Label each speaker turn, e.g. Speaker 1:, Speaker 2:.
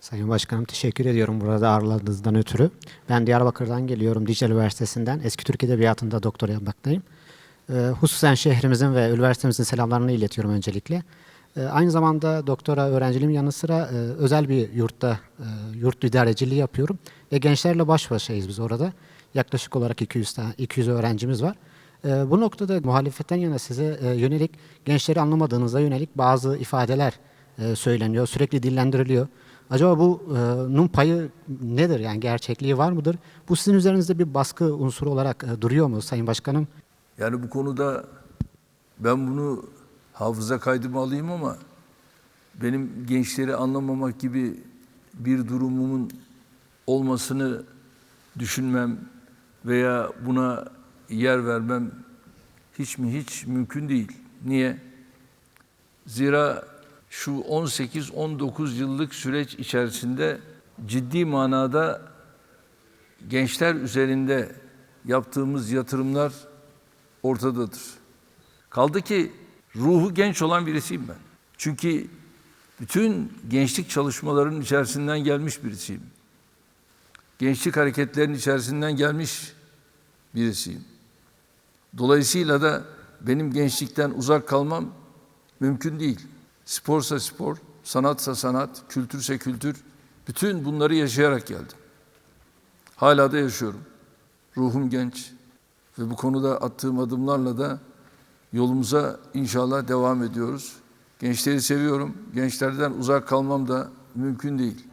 Speaker 1: Sayın Başkanım teşekkür ediyorum burada ağırladığınızdan ötürü. Ben Diyarbakır'dan geliyorum Dicle Üniversitesi'nden. Eski Türk Edebiyatı'nda doktora yapmaktayım. Ee, hususen şehrimizin ve üniversitemizin selamlarını iletiyorum öncelikle. Ee, aynı zamanda doktora öğrenciliğim yanı sıra e, özel bir yurtta e, yurt idareciliği yapıyorum. Ve gençlerle baş başayız biz orada. Yaklaşık olarak 200, tane, 200 öğrencimiz var. Ee, bu noktada muhalefetten yana size e, yönelik gençleri anlamadığınıza yönelik bazı ifadeler e, söyleniyor, sürekli dillendiriliyor. Acaba bunun payı nedir? Yani gerçekliği var mıdır? Bu sizin üzerinizde bir baskı unsuru olarak e, duruyor mu Sayın Başkanım?
Speaker 2: Yani bu konuda ben bunu hafıza kaydıma alayım ama benim gençleri anlamamak gibi bir durumumun olmasını düşünmem veya buna yer vermem hiç mi hiç mümkün değil. Niye? Zira şu 18-19 yıllık süreç içerisinde ciddi manada gençler üzerinde yaptığımız yatırımlar ortadadır. Kaldı ki ruhu genç olan birisiyim ben. Çünkü bütün gençlik çalışmalarının içerisinden gelmiş birisiyim. Gençlik hareketlerinin içerisinden gelmiş birisiyim. Dolayısıyla da benim gençlikten uzak kalmam mümkün değil. Sporsa spor, sanatsa sanat, kültürse kültür, bütün bunları yaşayarak geldim. Hala da yaşıyorum. Ruhum genç ve bu konuda attığım adımlarla da yolumuza inşallah devam ediyoruz. Gençleri seviyorum. Gençlerden uzak kalmam da mümkün değil.